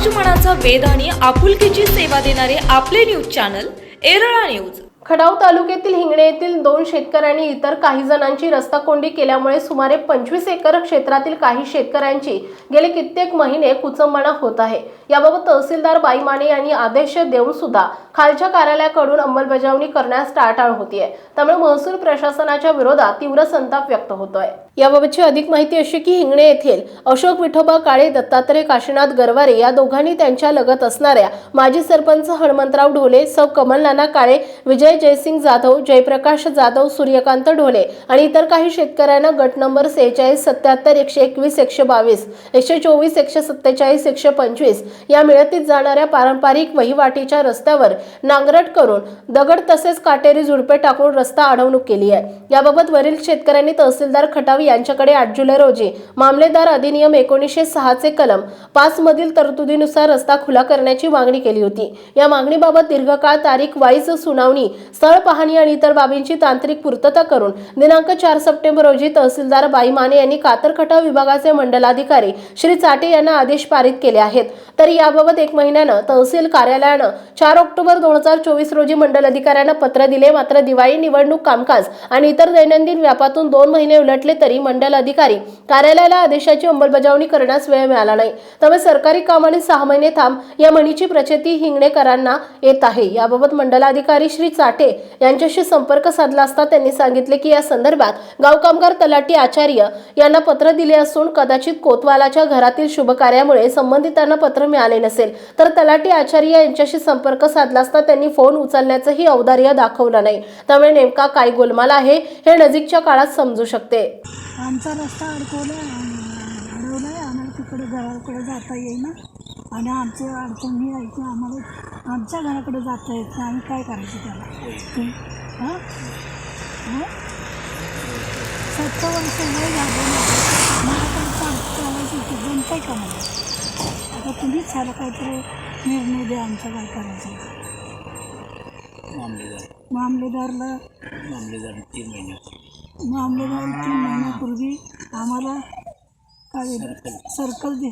समाजमनाचा वेध आणि आपुलकीची सेवा देणारे आपले news channel Erala news. Khatav तालुक्यातील हिंगणे येथील दोन शेतकऱ्यांनी इतर काही जणांची रस्ता कोंडी केल्यामुळे सुमारे पंचवीस एकर क्षेत्रातील काही शेतकऱ्यांची गेले कित्येक महिने कुचंबणा होत आहे. याबाबत तहसीलदार बाई माने यांनी आदेश देऊन सुद्धा खालच्या कार्यालयाकडून अंमलबजावणी करण्यास टाळाटाळ होतीये. त्यामुळे महसूल प्रशासनाच्या विरोधात तीव्र संताप व्यक्त होतोय. याबाबतची अधिक माहिती अशी की हिंगणे येथील अशोक विठोबा काळे दत्तात्रय काशीनाथ गरवारे या दोघांनी त्यांच्या लगत असणाऱ्या माजी सरपंच हनुमंतराव ढोले सौ कमल नाना काळे विजय जयसिंग जाधव जयप्रकाश जाधव सूर्यकांत ढोले आणि इतर काही शेतकऱ्यांना गट नंबर सेहेचाळीस सत्याहत्तर एकशे एकवीस एकशे बावीस एकशे चोवीस एकशे सत्तेचाळीस एकशे पंचवीस या मिळतीत जाणाऱ्या पारंपरिक वहिवाटीच्या रस्त्यावर नांगरट करून दगड तसेच काटेरी झुडपे टाकून रस्ता अडवणूक केली आहे. याबाबत वरील शेतकऱ्यांनी तहसीलदार खटावी यांच्याकडे आठ जुलै रोजी. मामलेदार अधिनियम एकोणीसशे सहाचे कलम. पाच मधील तरतुदीनुसार रस्ता खुला करण्याची मागणी केली होती. या मागणीबाबत दीर्घकाळ तारीख वाईज सुनावणी स्थळ पाहणी आणि इतर बाबींची तांत्रिक पूर्तता करून दिनांक चार सप्टेंबर रोजी तहसीलदार बाई माने यांनी कातरखटाव विभागाचे मंडलाधिकारी श्री चाटे यांना आदेश पारित केले आहेत. तर याबाबत एक महिन्यानं तहसील कार्यालयानं चार ऑक्टोबर दोन हजार चोवीस रोजी मंडल अधिकाऱ्यांना पत्र दिले. मात्र दिवाळी निवडणूक कामकाज आणि इतर दैनंदिन व्यापातून दोन महिने उलटले तरी मंडल अधिकारी कार्यालयाला आदेशाची अंमलबजावणी करण्यास वेळ मिळाला नाही. त्यामुळे सरकारी कामाने सहा महिने थांब या म्हणीची प्रचिती हिंगणेकरांना येत आहे. याबाबत मंडलाधिकारी श्री चाटे यांच्याशी संपर्क साधला असता त्यांनी सांगितले की या संदर्भात गाव कामगार तलाटी आचार्य यांना पत्र दिले असून कदाचित कोतवालाच्या घरातील शुभ कार्यामुळे संबंधितांना पत्र मिळाले नसेल. तर तलाटी आचार्य यांच्याशी संपर्क साधला असता त्यांनी फोन उचलण्याचंही औदार्य दाखवलं नाही. त्यामुळे नेमका काय गोलमाल आहे हे नजीकच्या काळात समजू शकते. आमचा रस्ता अडकवला अडवला आहे आम्हाला तिकडे घराकडे जाता येईना. आणि आमची अडचण ही आहे की आम्हाला आमच्या घराकडे जाता येत नाही. आम्ही काय करायचं त्याला? हां? हां? सत्तर वर्ष वय झालं मला पण चालायचं होतं जमतंय का मला? आता तुम्हीच ह्याला काहीतरी निर्णय द्या आमचा काय करायचं. मामलेदारला मामलेदार तीन महिने मामलेदार तीन महिन्यापूर्वी आम्हाला काय सर्कल सर्कल दि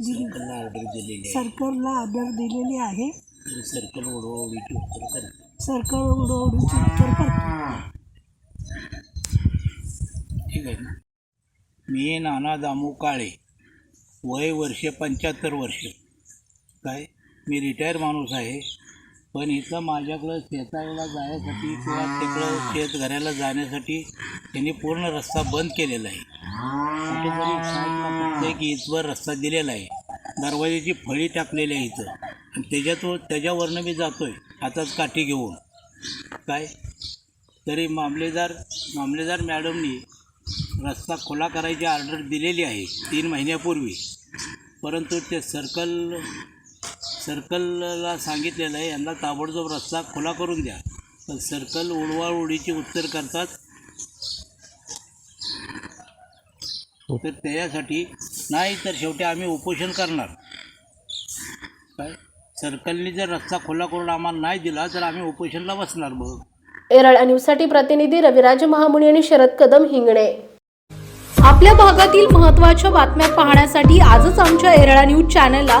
दिली. सर्कलला ऑर्डर दिलेली आहे. सर्कलला ऑर्डर दिलेली आहे. सर्कल उडवडीची उत्तर करते. सर्कल उडवडीचे उत्तर करतो. ठीक आहे ना? मी नाना दामू काळे. वय वर्ष पंच्याहत्तर वर्ष. काय? मी रिटायर माणूस आहे. पण इथं माझ्याकडं शेताला जाण्यासाठी किंवा तिकडं शेत घराला जाण्यासाठी त्यांनी पूर्ण रस्ता बंद केलेला आहे. कुठेतरी साईडला इथवर रस्ता दिलेला आहे. दरवाजाची फळी टाकलेली आहे इथं. आणि त्याच्यातून त्याच्यावरनं मी जातो आहे हातात काठी घेऊन. काय? तरी मामलेदार मामलेदार मॅडमनी रस्ता खुला करायची ऑर्डर दिलेली आहे तीन महिन्यापूर्वी. परंतु ते सर्कल सर्कलला सांगितलेलं आहे यांना ताबडतोब रस्ता खुला करून द्या. पण सर्कल उडवाउडीची उत्तर करतात. तर त्याच्यासाठी नाही तर शेवटी आम्ही उपोषण करणार. काय? सर्कलने जर रस्ता खुला करून आम्हाला नाही दिला तर आम्ही उपोषणला बसणार मग एरळ न्यूजसाठी प्रतिनिधी रविराज महामुनी आणि शरद कदम हिंगणे. आपल्या भागातील महत्त्वाच्या बातम्या पाहण्यासाठी आजच आमच्या एरळा न्यूज चॅनलला